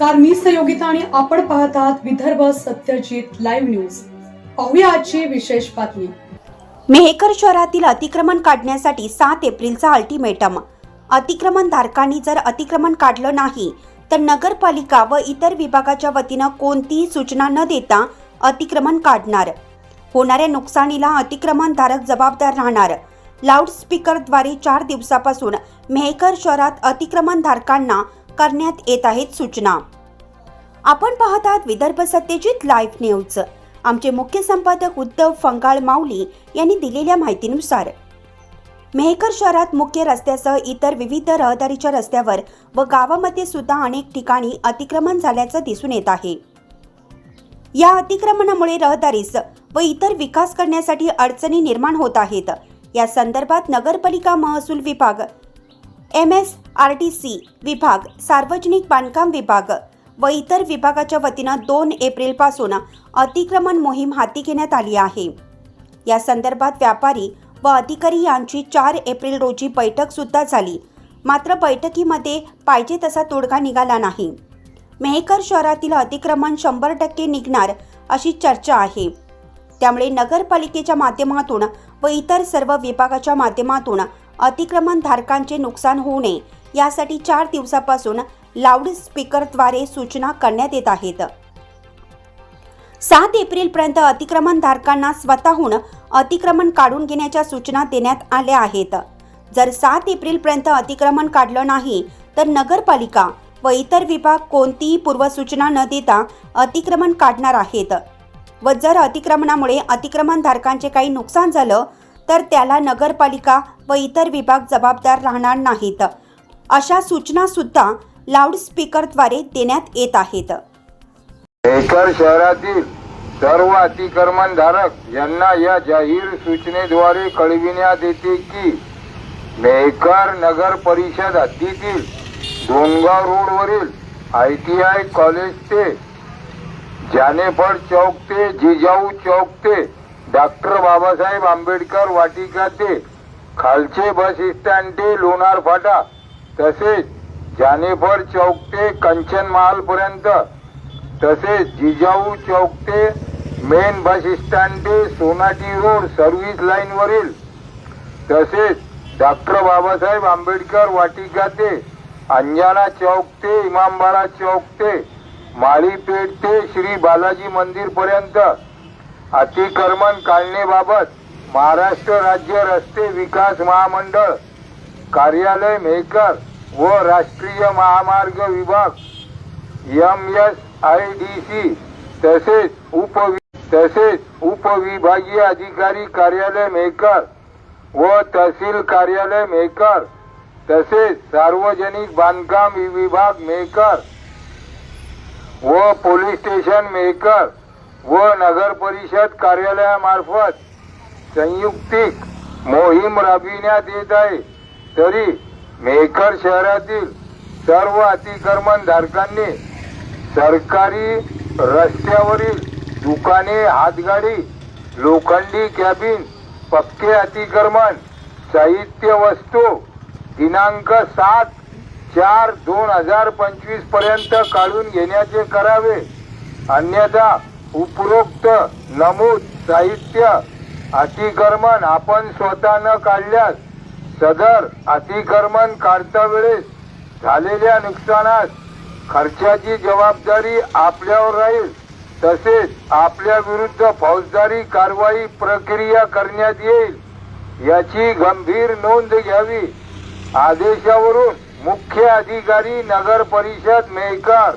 नमस्कार मी सहयोगिता आणि आपण पाहत आहात विदर्भ सत्यजित लाईव्ह न्यूज. पाहूया आजची विशेष बातमी. मेहकर शहरातील अतिक्रमण काढण्यासाठी सात एप्रिलचा अल्टिमेटम. अतिक्रमण धारकांनी जर अतिक्रमण काढलं नाही तर नगरपालिका व इतर विभागाच्या वतीनं कोणतीही सूचना न देता अतिक्रमण काढणार. होणाऱ्या नुकसानीला अतिक्रमण धारक जबाबदार राहणार. लाऊडस्पीकरद्वारे चार दिवसापासून मेहकर शहरात अतिक्रमण धारकांना करण्यात येत आहेत सूचना. आपण पाहत आहात विदर्भ सत्यजित लाईव्ह न्यूज. आमचे मुख्य संपादक उद्धव फंगाळ माऊली यांनी दिलेल्या माहितीनुसार मेहकर शहरात मुख्य रस्त्यासह इतर विविध रहदारीच्या रस्त्यावर व गावामध्ये सुद्धा अनेक ठिकाणी अतिक्रमण झाल्याचं दिसून येत आहे. या अतिक्रमणामुळे रहदारीस व इतर विकास करण्यासाठी अडचणी निर्माण होत आहेत. या संदर्भात नगरपालिका महसूल विभाग M S R T C विभाग सार्वजनिक बांधकाम विभाग व इतर विभागाच्या वतीनं दोन एप्रिलपासून अतिक्रमण मोहीम हाती घेण्यात आली आहे. या संदर्भात व्यापारी व अधिकारी यांची चार एप्रिल रोजी बैठक सुद्धा झाली. मात्र बैठकीमध्ये पाहिजे तसा तोडगा निघाला नाही. मेहकर शहरातील अतिक्रमण शंभर टक्के निघणार अशी चर्चा आहे. त्यामुळे नगरपालिकेच्या माध्यमातून व इतर सर्व विभागाच्या माध्यमातून अतिक्रमण धारकांचे नुकसान होऊ नये. यासाठी चार दिवसापासून लाऊडस्पीकरद्वारे सूचना करण्यात येत आहेत. सात एप्रिलपर्यंत अतिक्रमण धारकांना स्वतःहून अतिक्रमण काढून घेण्याच्या सूचना देण्यात आल्या आहेत. जर सात एप्रिलपर्यंत अतिक्रमण काढलं नाही तर नगरपालिका व इतर विभाग कोणतीही पूर्वसूचना न देता अतिक्रमण काढणार आहेत. व जर अतिक्रमणामुळे अतिक्रमणधारकांचे काही नुकसान झालं तर त्याला नगरपालिका व इतर विभाग जबाबदार राहणार नाहीत. अशा सूचनासुद्धा लाऊडस्पीकरद्वारे देण्यात येत आहेत. मेहकर शहरातील सर्व अतिक्रमणधारक यांना या जाहीर सूचनेद्वारे कळविण्यात येते की मेहकर नगर परिषद हद्दीतील डोनगाव रोडवरील आय टी आय कॉलेज ते जानेफळ चौक ते जिजाऊ चौक ते डॉक्टर बाबासाहेब आंबेडकर वाटिका ते खालचे बस स्टँड ते लोणार फाटा तसेच जानेफळ चौक ते कंचन महाल पर्यंत तसेच जिजाऊ चौक ते मेन बस स्टँड ते सोनाटी रोड सर्व्हिस लाईनवरील तसेच डॉक्टर बाबासाहेब आंबेडकर वाटिका ते अंजाना चौक ते इमामबाडा चौक ते माळीपेठ ते श्री बालाजी मंदिरपर्यंत अतिक्रमण काढण्याबाबत महाराष्ट्र राज्य रस्ते विकास महामंडळ कार्यालय मेहकर व राष्ट्रीय महामार्ग विभाग M S I D C तसेच उप तसेच उपविभागीय अधिकारी कार्यालय मेहकर व तहसील कार्यालय मेहकर तसेच सार्वजनिक बांधकाम विभाग मेहकर व पोलीस स्टेशन मेहकर व नगर परिषद कार्यालयामार्फत संयुक्तिक मोहीम राबविण्यात येत आहे. तरी मेकर शहरातील सर्व अतिक्रमण धारकांनी सरकारी रस्त्यावरील दुकाने हातगाडी लोखंडी कॅबिन पक्के अतिक्रमण साहित्य वस्तू दिनांक सात चार दोन हजार पंचवीसपर्यंत काढून घेण्याचे करावे. अन्यथा उपरोक्त नमूद साहित्य अतिक्रमण आपण स्वतः न काढल्यास सदर अतिक्रमण काढता वेळेस झालेल्या नुकसानास खर्चाची जबाबदारी आपल्यावर राहील. तसेच आपल्या विरुद्ध फौजदारी कारवाई प्रक्रिया करण्यात येईल याची गंभीर नोंद घ्यावी. आदेशावरून मुख्य अधिकारी नगर परिषद मेहकर